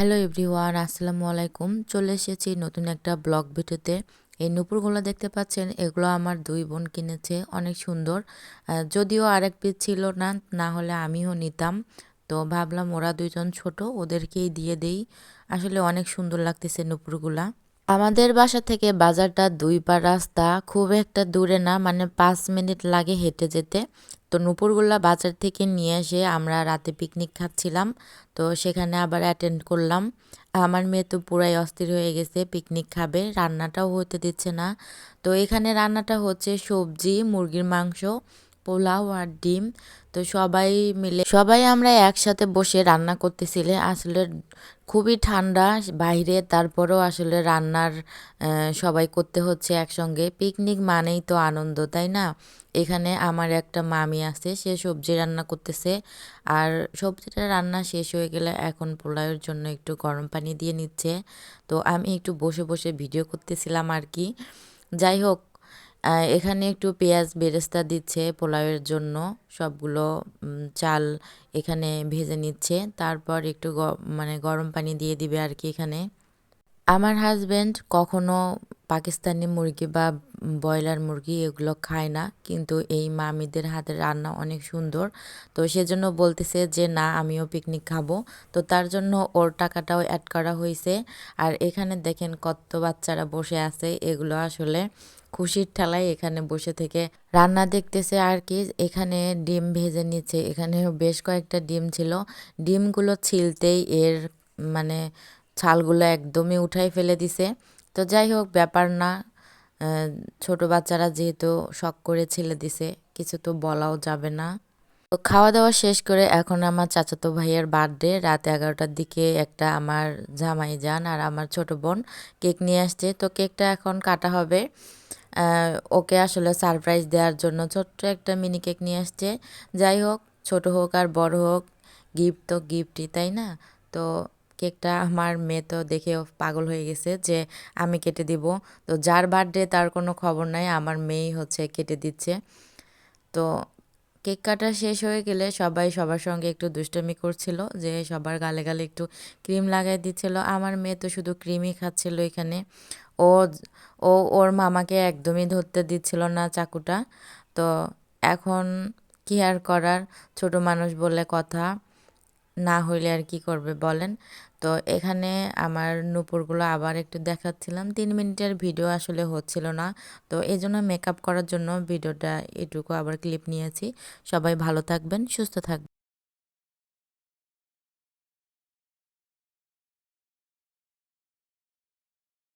Hello everyone আসসালামু আলাইকুম চলে এসেছি নতুন একটা ব্লগ ভিডিওতে। এই নুপুরগুলো দেখতে পাচ্ছেন, এগুলো আমার দুই বোন কিনেছে, অনেক সুন্দর। যদিও আরেক পিস ছিল না না হলে আমিও নিতাম। তো ভাবলাম ওরা দুইজন ছোট, ওদেরকেই দিয়ে দেই। আসলে অনেক সুন্দর লাগতেছে নুপুরগুলা। আমাদের বাসা থেকে বাজারটা দুই পা রাস্তা, খুব একটা দূরে না মানে পাঁচ মিনিট লাগে হেঁটে যেতে। তো নুপুরগুলা বাজার থেকে নিয়ে এসে আমরা রাতে পিকনিক খাচ্ছিলাম। তো সেখানে আবার অ্যাটেন্ড করলাম। আমার মেয়ে তো পুরাই অস্থির হয়ে গেছে পিকনিক খাবে, রান্নাটাও হতে দিচ্ছে না। তো এখানে রান্নাটা হচ্ছে সবজি, মুরগির মাংস পোলাও আর ডিম। তো সবাই মিলে সবাই আমরা একসাথে বসে রান্না করতেছিলে। আসলে খুবই ঠান্ডা বাইরে, তারপরেও আসলে রান্নার সবাই করতে হচ্ছে একসঙ্গে। পিকনিক মানেই তো আনন্দ, তাই না? এখানে আমার একটা মামি আছে, সে সবজি রান্না করতেছে। আর সবজিটা রান্না শেষ হয়ে গেলে এখন পোলাওয়ের জন্য একটু গরম পানি দিয়ে নিচ্ছে। তো আমি একটু বসে বসে ভিডিও করতেছিলাম আর কি। যাই হোক এখানে একটু পেঁয়াজ বেরেস্তা দিচ্ছে পোলাওয়ের জন্য। সবগুলো চাল এখানে ভেজে নিচ্ছে। তারপর একটু মানে গরম পানি দিয়ে দিবে আর কি এখানে। আমার হাজব্যান্ড কখনো পাকিস্তানি মুরগি বা ব্রয়লার মুরগি এগুলো খায় না, কিন্তু এই মামিদের হাতের রান্না অনেক সুন্দর। তো সেজন্য বলতেছে যে, না, আমিও পিকনিক খাব। তো তার জন্য ওর টাকাটাও অ্যাড করা হয়েছে আর এখানে দেখেন কত বাচ্চারা বসে আছে। এগুলো আসলে খুশির ঠেলায় এখানে বসে থেকে রান্না দেখতেছে আর কি। এখানে ডিম ভেজে নিচ্ছে। এখানে বেশ কয়েকটা ডিম ছিল। ডিমগুলো ছিলতেই এর মানে ছালগুলো একদমই উঠাই ফেলে দিছে। তো যাই হোক, ব্যাপার না। ছোট বাচ্চারা যেহেতু শখ করে ছেলে দিছে, কিছু তো বলাও যাবে না। তো খাওয়া দাওয়া শেষ করে এখন আমার চাচাতো ভাইয়ের বার্থডে। রাত এগারোটার দিকে একটা আমার জামাই যান আর আমার ছোট বোন কেক নিয়ে আসছে। তো কেকটা এখন কাটা হবে। ওকে আসলে সারপ্রাইজ দেওয়ার জন্য ছোট্ট একটা মিনি কেক নিয়ে আসছে। যাই হোক, ছোট হোক আর বড় হোক গিফট তো গিফটই তাই না? তো কেকটা আমার মেয়ে তো দেখে পাগল হয়ে গেছে যে আমি কেটে দিব। তো যার বার্থডে তার কোনো খবর নাই, আমার মেয়েই হচ্ছে কেটে দিচ্ছে। তো কেক কাটা শেষ হয়ে গেলে সবাই সবার সঙ্গে একটু দুষ্টমি করছিল, যে সবার গালে গালে একটু ক্রিম লাগাই দিচ্ছিল। আমার মেয়ে তো শুধু ক্রিমই খাচ্ছিল এখানে। ও ও ওর মামাকে একদমই ধরতে দিচ্ছিল না চাকুটা। তো এখন কি আর করার? ছোট মানুষ বলে কথা, না হইলে আর কি করবে বলেন? তো এখানে আমার নূপুরগুলো আবার একটু দেখাচ্ছিলাম। তিন মিনিটের ভিডিও আসলে হচ্ছিল না। তো এই জন্য মেকআপ করার জন্য ভিডিওটা এটুকু আবার ক্লিপ নিয়েছি। সবাই ভালো থাকবেন, সুস্থ থাকবেন।